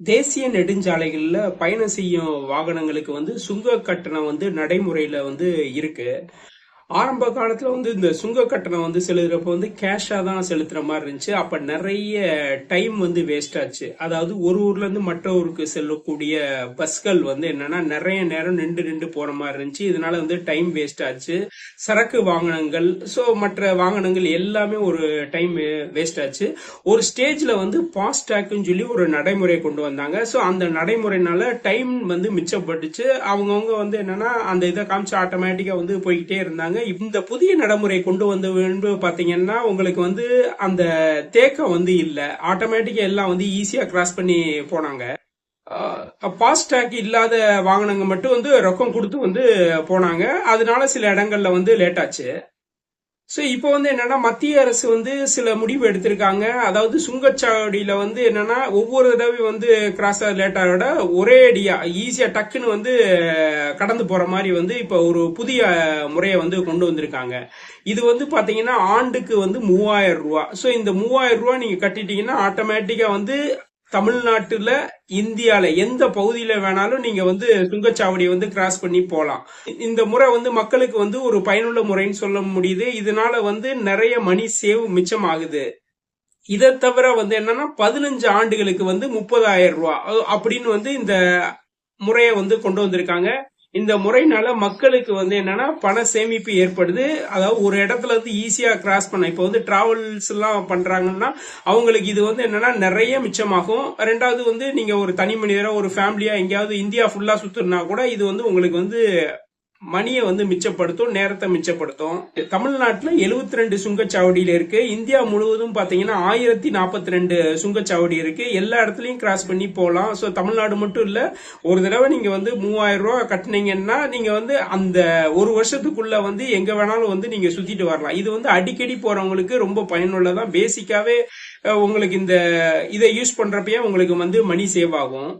தேசிய நெடுஞ்சாலைகளில் பயணம் செய்யும் வாகனங்களுக்கு வந்து சுங்க கட்டணம் வந்து நடைமுறையில் வந்து இருக்குது ஆரம்ப காலத்தில் வந்து இந்த சுங்க கட்டணம் வந்து செலுத்துறப்போ வந்து கேஷாக தான் செலுத்துகிற மாதிரி இருந்துச்சு. அப்போ நிறைய டைம் வந்து வேஸ்ட் ஆச்சு. அதாவது ஒரு ஊர்லேருந்து மற்ற ஊருக்கு செல்லக்கூடிய பஸ்கள் வந்து என்னன்னா நிறைய நேரம் நின்று நின்று போகிற மாதிரி இருந்துச்சு. இதனால வந்து டைம் வேஸ்ட் ஆச்சு. சரக்கு வாகனங்கள் ஸோ மற்ற வாகனங்கள் எல்லாமே ஒரு டைம் வேஸ்ட் ஆச்சு. ஒரு ஸ்டேஜில் வந்து ஃபாஸ்டாக்னு சொல்லி ஒரு நடைமுறை கொண்டு வந்தாங்க. ஸோ அந்த நடைமுறைனால டைம் வந்து மிச்சப்பட்டுச்சு. அவங்கவுங்க வந்து என்னன்னா அந்த இதை காமிச்சு ஆட்டோமேட்டிக்காக வந்து போய்கிட்டே இருந்தாங்க. இந்த புதிய நடைமுறை கொண்டு வந்து பார்த்தீங்கன்னா உங்களுக்கு வந்து அந்த தேக்கம் வந்து இல்லை. ஆட்டோமேட்டிக்காக எல்லாம் வந்து ஈஸியாக கிராஸ் பண்ணி போனாங்க. ஃபாஸ்டேக் இல்லாத வாகனங்க மட்டும் வந்து ரொக்கம் கொடுத்து வந்து போனாங்க. அதனால சில இடங்கள்ல வந்து லேட் ஆச்சு. ஸோ இப்போ வந்து என்னென்னா மத்திய அரசு வந்து சில முடிவு எடுத்திருக்காங்க. அதாவது சுங்கச்சாவடியில் வந்து என்னென்னா ஒவ்வொரு தடவை வந்து கிராஸ் லேட்டாக விட ஒரே அடியாக ஈஸியாக டக்குன்னு வந்து கடந்து போகிற மாதிரி வந்து இப்போ ஒரு புதிய முறையை வந்து கொண்டு வந்திருக்காங்க. இது வந்து பார்த்தீங்கன்னா ஆண்டுக்கு வந்து மூவாயிரம் ரூபா ஸோ இந்த மூவாயிரம் ரூபா நீங்கள் கட்டிட்டீங்கன்னா ஆட்டோமேட்டிக்காக வந்து தமிழ்நாட்டுல இந்தியால எந்த பகுதியில வேணாலும் நீங்க வந்து சுங்கச்சாவடியை வந்து கிராஸ் பண்ணி போலாம். இந்த முறை வந்து மக்களுக்கு வந்து ஒரு பயனுள்ள முறைன்னு சொல்ல முடியுது. இதனால வந்து நிறைய மணி சேவ் மிச்சம் ஆகுது. இதை தவிர வந்து என்னன்னா பதினஞ்சு ஆண்டுகளுக்கு வந்து முப்பதாயிரம் ரூபா அப்படின்னு வந்து இந்த முறையை வந்து கொண்டு வந்திருக்காங்க. இந்த முறையினால மக்களுக்கு வந்து என்னன்னா பண சேமிப்பு ஏற்படுது. அதாவது ஒரு இடத்துல இருந்து ஈஸியா கிராஸ் பண்ண இப்போ வந்து டிராவல்ஸ் எல்லாம் பண்றாங்கன்னா அவங்களுக்கு இது வந்து என்னன்னா நிறைய மிச்சமாகும். ரெண்டாவது வந்து நீங்க ஒரு தனி மனிதரா ஒரு ஃபேமிலியா எங்கேயாவது இந்தியா ஃபுல்லா சுத்துனா கூட இது வந்து உங்களுக்கு வந்து மணியை வந்து மிச்சப்படுத்தும் நேரத்தை மிச்சப்படுத்தும். தமிழ்நாட்டில் எழுபத்தி ரெண்டு சுங்கச்சாவடியில் இருக்கு. இந்தியா முழுவதும் பார்த்தீங்கன்னா ஆயிரத்தி நாற்பத்தி ரெண்டு சுங்கச்சாவடி இருக்கு. எல்லா இடத்துலையும் கிராஸ் பண்ணி போகலாம் ஸோ தமிழ்நாடு மட்டும் இல்லை ஒரு தடவை நீங்கள் வந்து மூவாயிரம் ரூபா கட்டினீங்கன்னா நீங்கள் வந்து அந்த ஒரு வருஷத்துக்குள்ள வந்து எங்கே வேணாலும் வந்து நீங்கள் சுற்றிட்டு வரலாம். இது வந்து அடிக்கடி போகிறவங்களுக்கு ரொம்ப பயனுள்ளதான் பேசிக்காவே உங்களுக்கு இந்த இதை யூஸ் பண்ணுறப்பயே உங்களுக்கு வந்து மணி சேவ் ஆகும்.